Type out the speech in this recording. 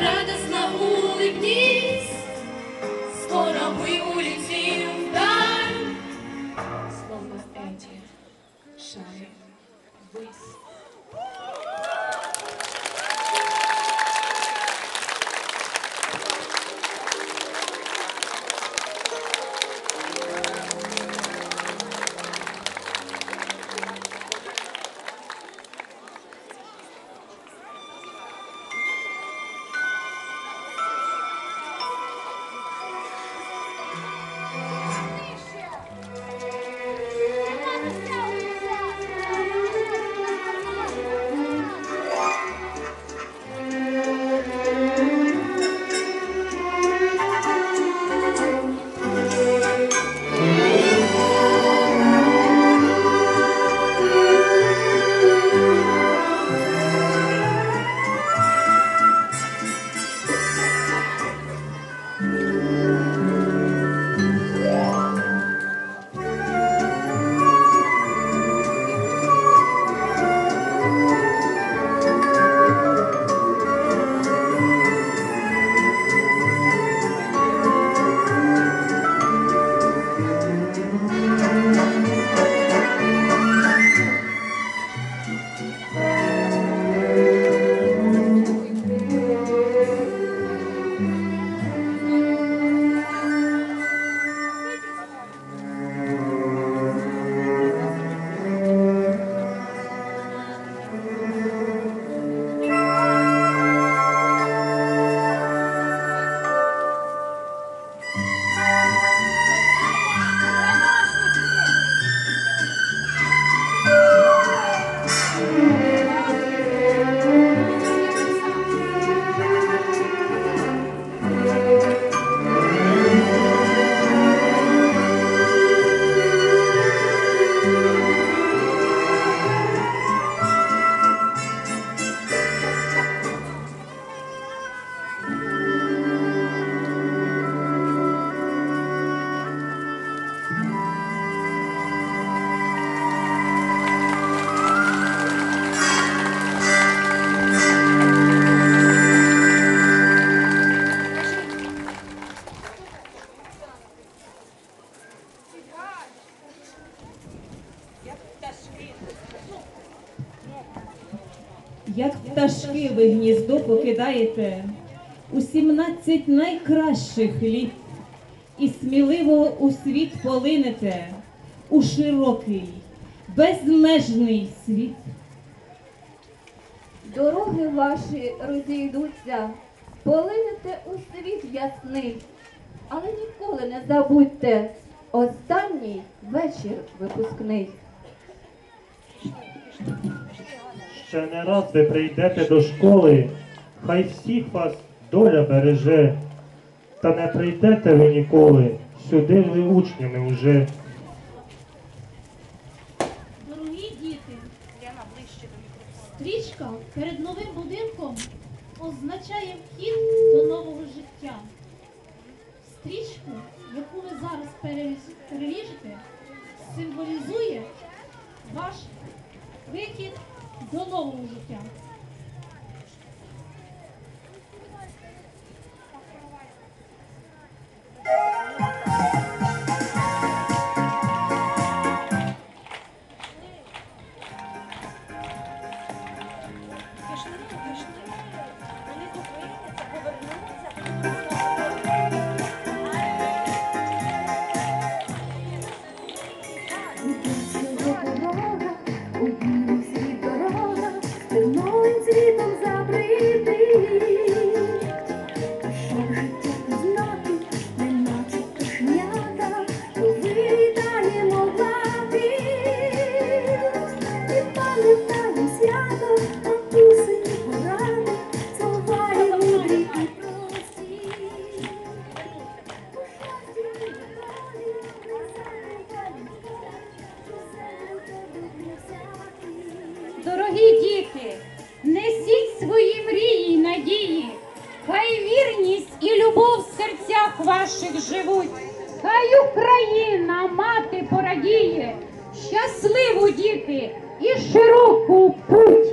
радостно улыбнись, скоро мы улетим вдаль. Словно эти шаги ввысь. Як пташки ви гніздо покидаєте у сімнадцять найкращих літ і сміливо у світ полинете у широкий, безмежний світ. Дороги ваші розійдуться, полинете у світ ясний, але ніколи не забудьте останній вечір випускний. Ще не раз ви прийдете до школи, хай всіх вас доля береже. Та не прийдете ви ніколи, сюди ви учнями вже. Дорогі діти, стрічка перед новим будинком означає вхід до нового життя. Стрічку, яку ви зараз переріжете, символізує ваш вихід до нового життя. дорога, діти, несіть свої мрії, і надії, хай вірність і любов в серцях ваших живуть, хай Україна, мати порадіє, щасливу діти і широку путь.